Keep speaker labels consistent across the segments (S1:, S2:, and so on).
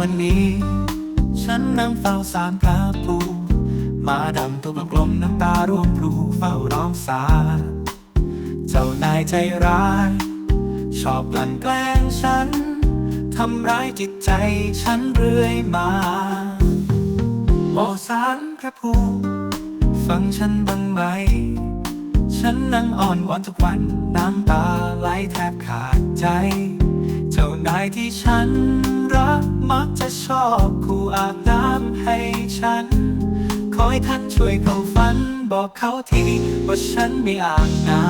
S1: วันนี้ ฉันนั่งเฝ้าสารพระภูมาดำตัวกลมน้ำตาร่วงพลูเฝ้าร้องสา เจ้านายใจร้าย ชอบกลั่นแกล้งฉัน ทำร้ายจิตใจฉันเรื่อยมา โอสารพระภูฟังฉันบ้างไหม ฉันนั่งอ่อนวอนทุกวันน้ำตาไหลแทบขาดใจ จ้านายที่ฉันรักมักจะชอบคู่อาบน้ำให้ฉัน ขอให้ท่านช่วยเขาฝัน บอกเขาทีว่าฉันไม่อาบน้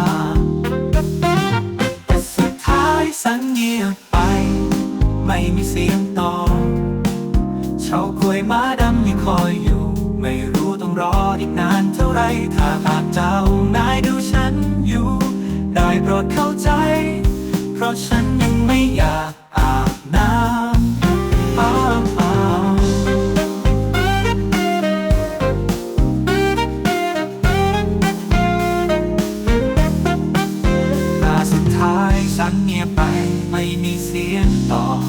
S1: ำแต่สุดท้ายสังเงียบไป ไม่มีเสียงตอบเฉากล้วยม้าดำยังคอยอยู่ ไม่รู้ต้องรออีกนานเท่าไร ถ้าหากเจ้านายดูฉันอยู่ ได้โปรดเข้าใจ ราะฉันยังไม่อยากอาบน้ำอาวอ้าตาสุดท้ายสังเงียบไปไม่มีเสียงตอบ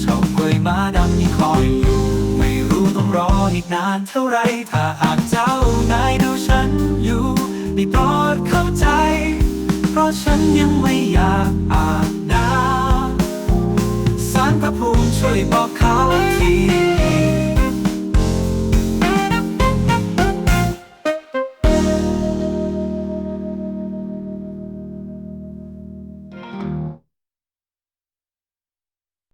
S1: เฉากล้วยมาดำยังคอยอยู่ ไม่รู้ต้องรออีกนานเท่าไรถ้าหากเจ้านายดู เพราะ